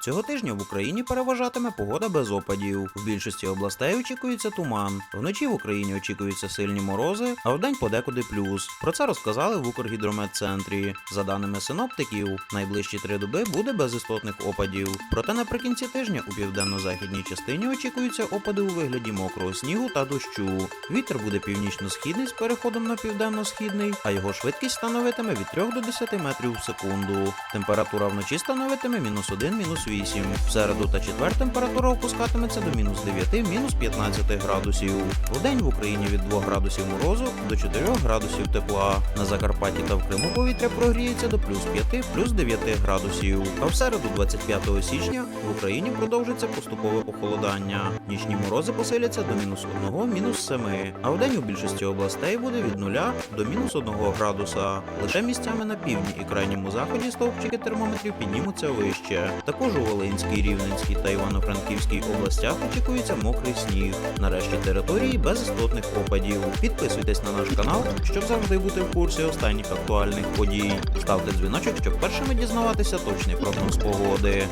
Цього тижня в Україні переважатиме погода без опадів. В більшості областей очікується туман. Вночі в Україні очікуються сильні морози, а вдень подекуди плюс. Про це розказали в Укргідрометцентрі. За даними синоптиків, найближчі три доби буде без істотних опадів. Проте наприкінці тижня у південно-західній частині очікуються опади у вигляді мокрого снігу та дощу. Вітер буде північно-східний з переходом на південно-східний, а його швидкість становитиме від 3 до 10 метрів в секунду. Температура вночі становитиме мінус 1, мінус 8. В середу та четвер температура опускатиметься до мінус 9, мінус 15 градусів. Вдень в Україні від 2 градусів морозу до 4 градусів тепла. На Закарпатті та в Криму повітря прогріється до плюс 5, плюс 9 градусів. А в середу, 25 січня, в Україні продовжиться поступове похолодання. Нічні морози посиляться до мінус 1, мінус 7, а вдень у більшості областей буде від 0 до мінус 1 градуса. Лише місцями на півдні і крайньому заході стовпчики термометрів піднімуться вище. Також у Волинській, Рівненській та Івано-Франківській областях очікується мокрий сніг. Нарешті території без істотних опадів. Підписуйтесь на наш канал, щоб завжди бути в курсі останніх актуальних подій. Ставте дзвіночок, щоб першими дізнаватися точний прогноз погоди.